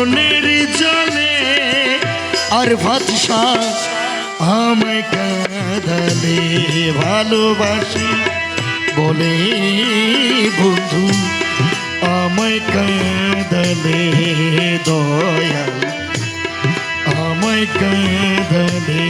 মনের জলে আর ভাতসা আমায় কাঁদালে ভালোবাসি। বলে বন্ধু আমায় কাঁদালে দয়াল আমায় কাঁদালে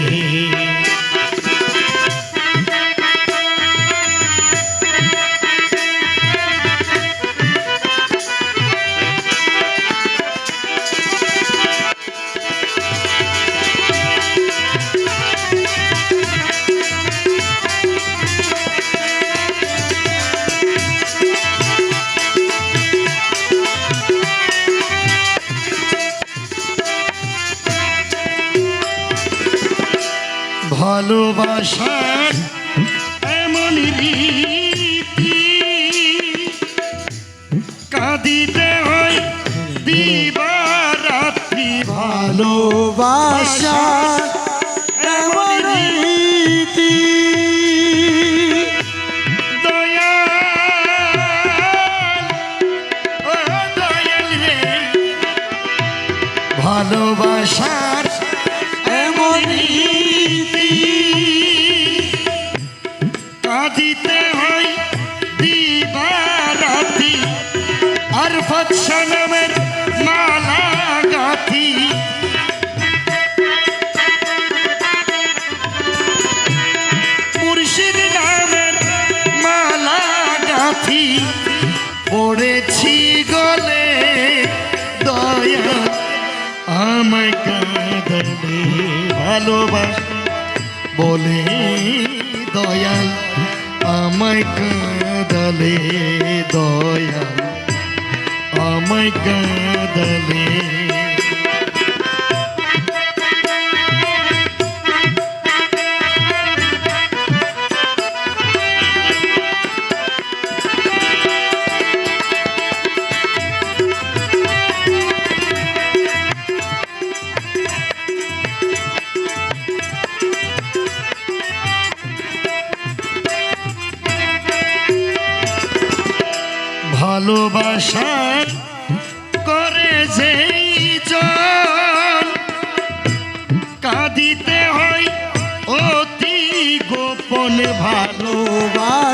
ভালোবাসার ভালোবাস বলে দয়াল আমায় কাঁদালে দয়াল আমায় কাঁদালে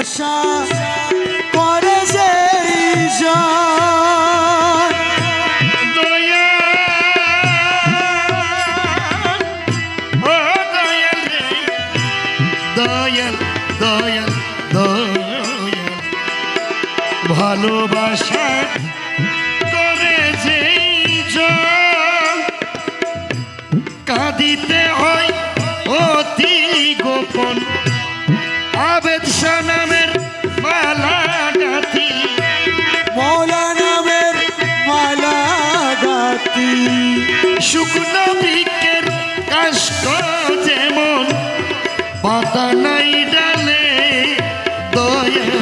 আশা করে ভালোবাসা করে যে হয় অতি গোপন। আবেদ সানামে শুকনো বিকের কষ্ট যেমন পাতা নাই ডালে দয়া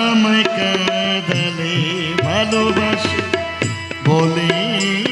আমায় কাঁদালে ভালোবাসে বলে।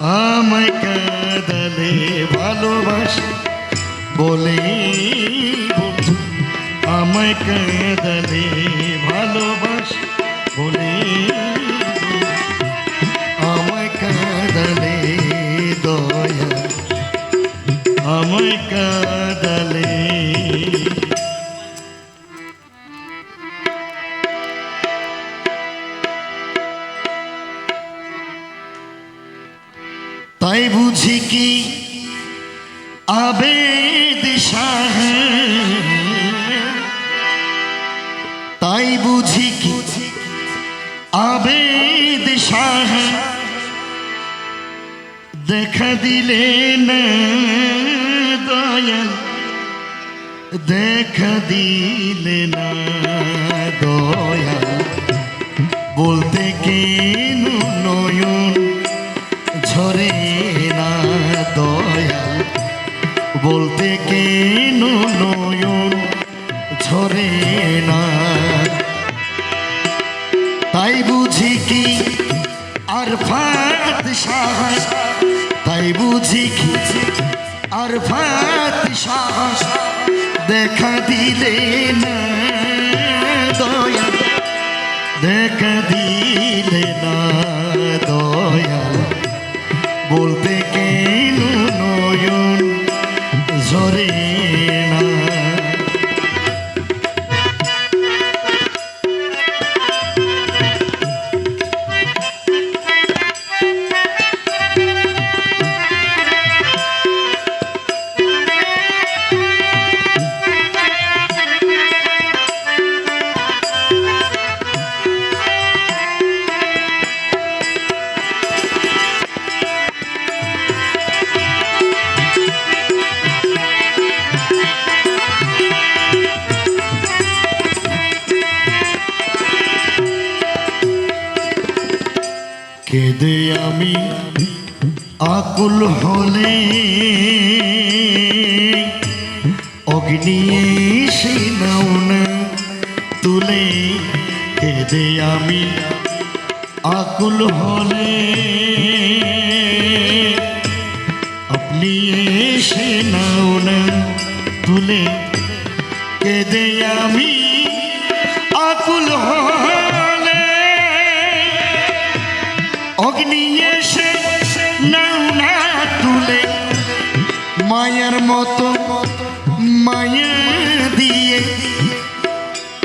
আমায় কাঁদালে ভালোবাসে বলে আমায় কাঁদালে ভালোবাসে বলে আমায় কাঁদালে দয়া আমায় কাঁদালে দেখা দিলে না দয়াল। দেখা দিলে না দয়াল। বলতে কেন নয়ন ঝরে না দয়াল? বলতে কেন নয়ন ঝরে না? তাই বুঝি কি আর ফাত তাই বুঝি আর ভাত সাহস দেখা দিলে না দয়া। দেখা দিলে কেঁদে আমি আকুল হলে অগ্নি তুলে কেঁদে আমি আকুল হলে আপনি না তুলে কেঁদে আমি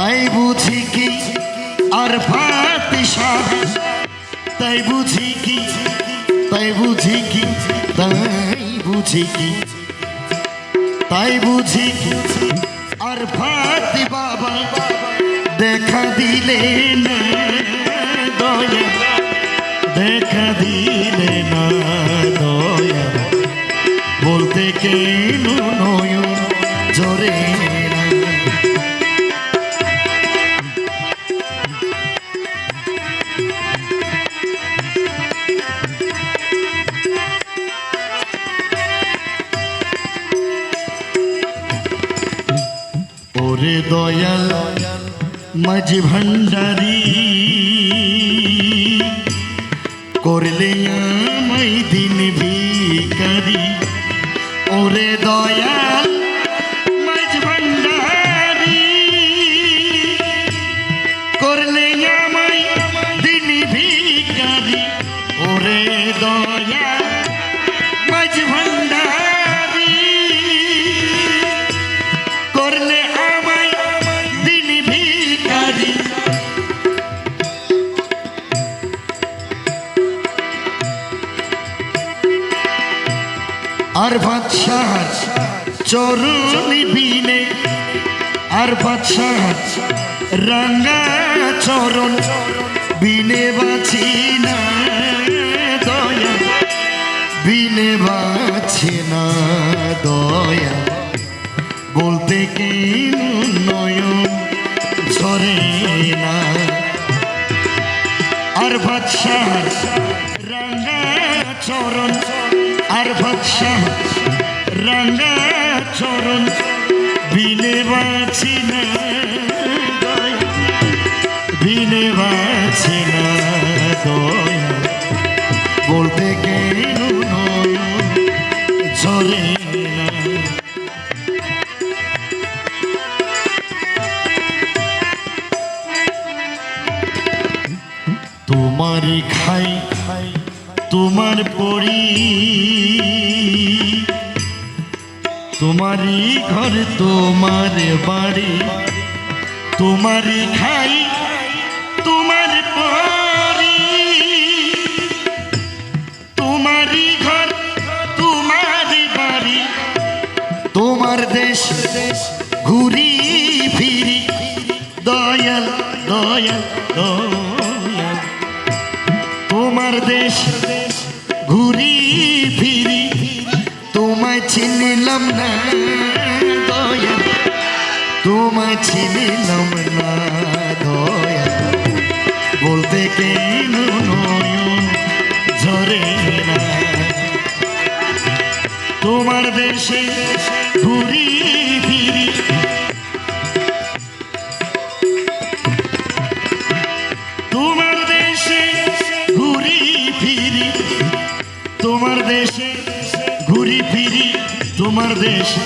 তাই বুঝি কি আর তাই বুঝি কি, তাই বুঝি কি, তাই বুঝি কি, তাই বুঝি কি আর ভাত বাবা দেখা দিলে না দয়া, দেখা দিলে না দয়া। বলতে কেন নয়ন জরে মাঝি ভান্ডারি করলে চরণ বিনে আর বাদশাহ রাঙ্গা চরণ বিনে বাছি না, দয়া। বিনে বাছি না, দয়া। বলতে কেন নয়ন ঝরে না। আর বাদশাহ রাঙ্গা চরণ তোমারই ঘর, তোমার বাড়ি, তোমারই খাই, তোমার পরি। তোমারই ঘর, তোমারই বাড়ি, তোমার দেশ, ঘুরি ফিরি। দয়াল দয়াল দয়াল। তোমায় চিনিলাম না দয়াল। বলতে কেন নয়ন ঝরে না? তোমার দেশে ঘুরি ফিরি। তোমার দেশে ঘুরি ফিরি। তোমার দেশে ঘুরি ফিরি। তোমার দেশ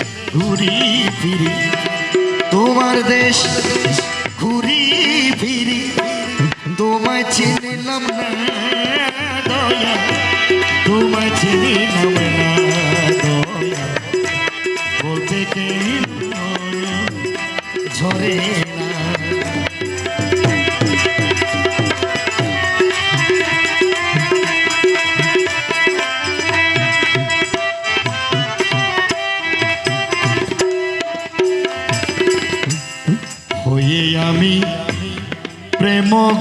দেশ ঘুরি ফিরি তোমায় চিনিলাম না দয়া তোমায় চিনিলাম না।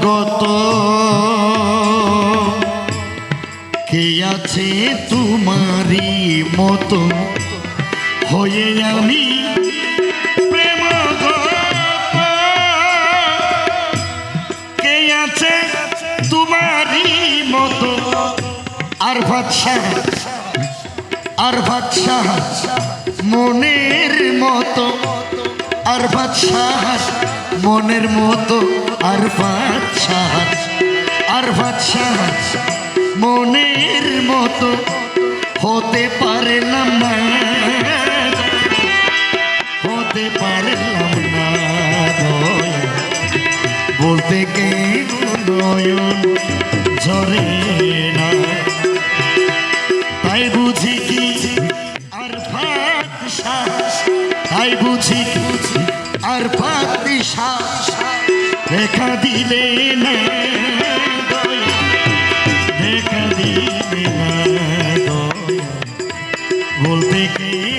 প্রেমগত কে আছে তোমারই মতো? হয়ে আমি আছে তোমারই মতো? আর বাদশাহ আর বাদশাহ মনের মতো। আর বাদশাহ মনের মতো আর বাদশাহ আর বাদশাহ মনের মতো হতে পারে না হতে পারে না বলতে কেন নয়ন ঝরে না। তাই বুঝি কি আর ফাতশা তাই বুঝি কি আর ফাতশা দেখা দিলে না দেখা দিলে না বলতে কেন